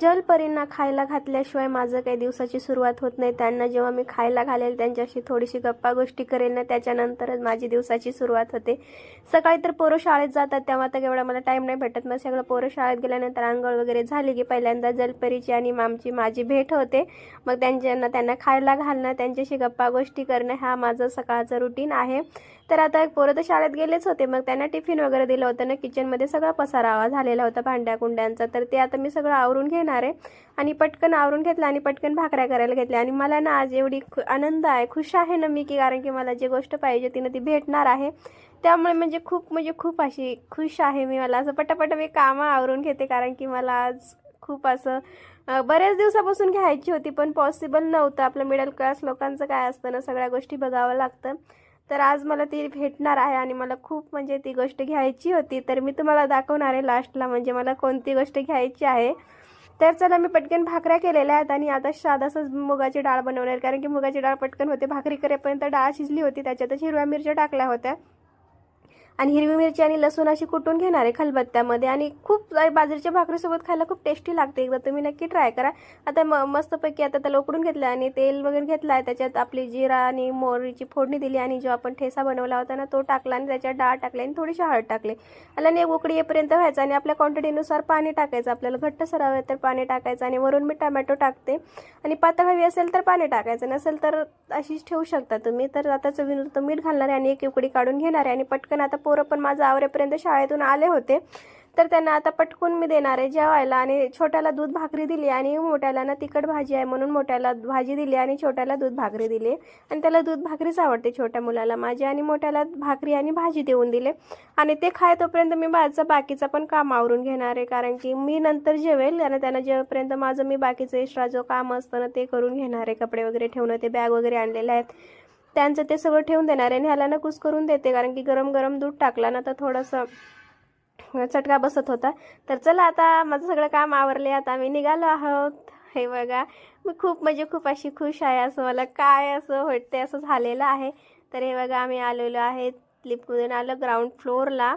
जलपरींना खायला घातल्याशिवाय माझं काही दिवसाची सुरुवात होत नाही. त्यांना जेव्हा मी खायला घालेल त्यांच्याशी थोडीशी गप्पा गोष्टी करेल ना त्याच्यानंतरच माझी दिवसाची सुरुवात होते. सकाळी तर पोरं शाळेत जातात तेव्हा तर एवढा मला टाईम नाही भेटत. मग सगळं पोरं शाळेत गेल्यानंतर आंघोळ वगैरे झाली की पहिल्यांदा जलपरीची आणि मामची माझी भेट होते. मग त्यांच्यांना त्यांना खायला घालणं त्यांच्याशी गप्पा गोष्टी करणं हा माझं सकाळचं रुटीन आहे. तर आता एक पोरं तर शाळेत गेलेच होते. मग त्यांना टिफिन वगैरे दिलं होतं ना किचनमध्ये सगळा पसारावा झालेला होता भांड्या कुंड्यांचा. तर ते आता मी सगळं आवरून घेणार आहे. आणि पटकन आवरून घेतलं आणि पटकन भाकऱ्या करायला घेतल्या. आणि मला ना आज एवढी खु आनंद आहे खुश आहे ना मी की कारण की मला जी गोष्ट पाहिजे ती ना ती भेटणार आहे. त्यामुळे म्हणजे खूप म्हणजे खूप अशी खुश आहे मी मला. असं पटापट मी कामं आवरून घेते कारण की मला आज खूप असं बऱ्याच दिवसापासून घ्यायची होती पण पॉसिबल नव्हतं. आपलं मिडल क्लास लोकांचं काय असतं ना सगळ्या गोष्टी बघावं लागतं. तर आज मला ती भेटणार आहे आणि मला खूप म्हणजे ती गोष्ट घ्यायची होती. तर मी तुम्हाला दाखवणार आहे लास्टला म्हणजे मला कोणती गोष्ट घ्यायची आहे. तर चला मी पटकन भाकऱ्या केलेल्या आहेत आणि आता साधासच मुगाची डाळ बनवणार आहे. कारण की मुगाची डाळ पटकन होते. भाकरी करेपर्यंत डाळ शिजली होती. त्याच्यातच हिरव्या मिरच्या टाकल्या होत्या. आणि हिरवी मिरची आणि लसूण अशी कुटून घेणार आहे खलबत्त्यामध्ये. आणि खूप बाजरीच्या भाकरीसोबत खायला खूप टेस्टी लागते. एकदा तुम्ही नक्की ट्राय करा. आता म मस्तपैकी आता त्याला उकडून घेतलं आणि तेल वगैरे घेतलं आहे त्याच्यात आपली जिरा आणि मोहरीची फोडणी दिली आणि जो आपण ठेसा बनवला होता ना तो टाकला आणि त्याच्यात डाळ टाकली आणि थोडीशी हळद टाकली. आणि एक उकडी येईपर्यंत व्हायचं आणि आपल्या क्वांटिटीनुसार पाणी टाकायचं. आपल्याला घट्ट सर तर पाणी टाकायचं आणि वरून मी टमॅटो टाकते. आणि पातळ हवी असेल तर पाणी टाकायचं. नसेल तर अशीच ठेवू शकता तुम्ही. तर आता चवीनुसार मीठ घालणार आहे आणि एक उकडी काढून घेणार आहे आणि पटकन आता पोरं पण माझं आवरेपर्यंत शाळेतून आले होते. तर त्यांना आता पटकून मी देणार आहे जेवायला आणि छोट्याला दूध भाकरी दिली आणि मोठ्याला ना तिखट भाजी आहे म्हणून मोठ्याला भाजी दिली आणि छोट्याला दूध भाकरी दिली. आणि त्याला दूध भाकरीच आवडते छोट्या मुलाला माझी आणि मोठ्याला भाकरी आणि भाजी देऊन दिले. आणि ते खाय तोपर्यंत मी माझं बाकीचं पण काम आवरून घेणार आहे कारण की मी नंतर जेवेल आणि त्यांना जेवेपर्यंत माझं मी बाकीचं एक्स्ट्रा जो काम असतं ना ते करून घेणार आहे. कपडे वगैरे ठेवणं ते बॅग वगैरे आणलेले आहेत. त्यांचं ते सगळं ठेवून देणार आहे आणि ह्याला ना कुस करून देते कारण की गरम गरम दूध टाकला ना तर थोडंसं चटका बसत होता. तर चला आता माझं सगळं काम आवरले आता आम्ही निघालो आहोत. हे बघा मी खूप म्हणजे खूप अशी खुश आहे असं मला काय असं वाटते असं झालेलं आहे. तर हे बघा आम्ही आलेलो आहे लिफ्टमधून आलो ग्राउंड फ्लोअरला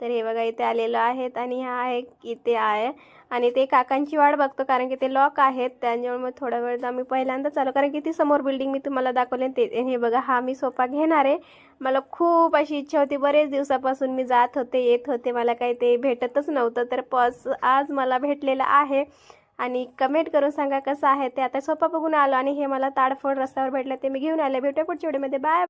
तर हे बघा इथे आलेलो आहेत आणि हा आहे इथे आहे. आणि ते काकांची वाट बघतो कारण की ते लॉक आहेत. त्यामुळे मग थोडा वेळ आम्ही पहिल्यांदाच आलो कारण की ती समोर बिल्डिंग मी तुम्हाला दाखवले ते हे बघा हा मी सोफा घेणार आहे. मला खूप अशी इच्छा होती बरेच दिवसापासून मी जात होते येत होते. मला काही ते भेटतच नव्हतं तर पस आज मला भेटलेलं आहे. आणि कमेंट करून सांगा कसं आहे ते. आता सोफा बघून आलो आणि हे मला ताडफोड रस्त्यावर भेटलं ते मी घेऊन आले. भेटूया पुढच्या व्हिडिओमध्ये बाय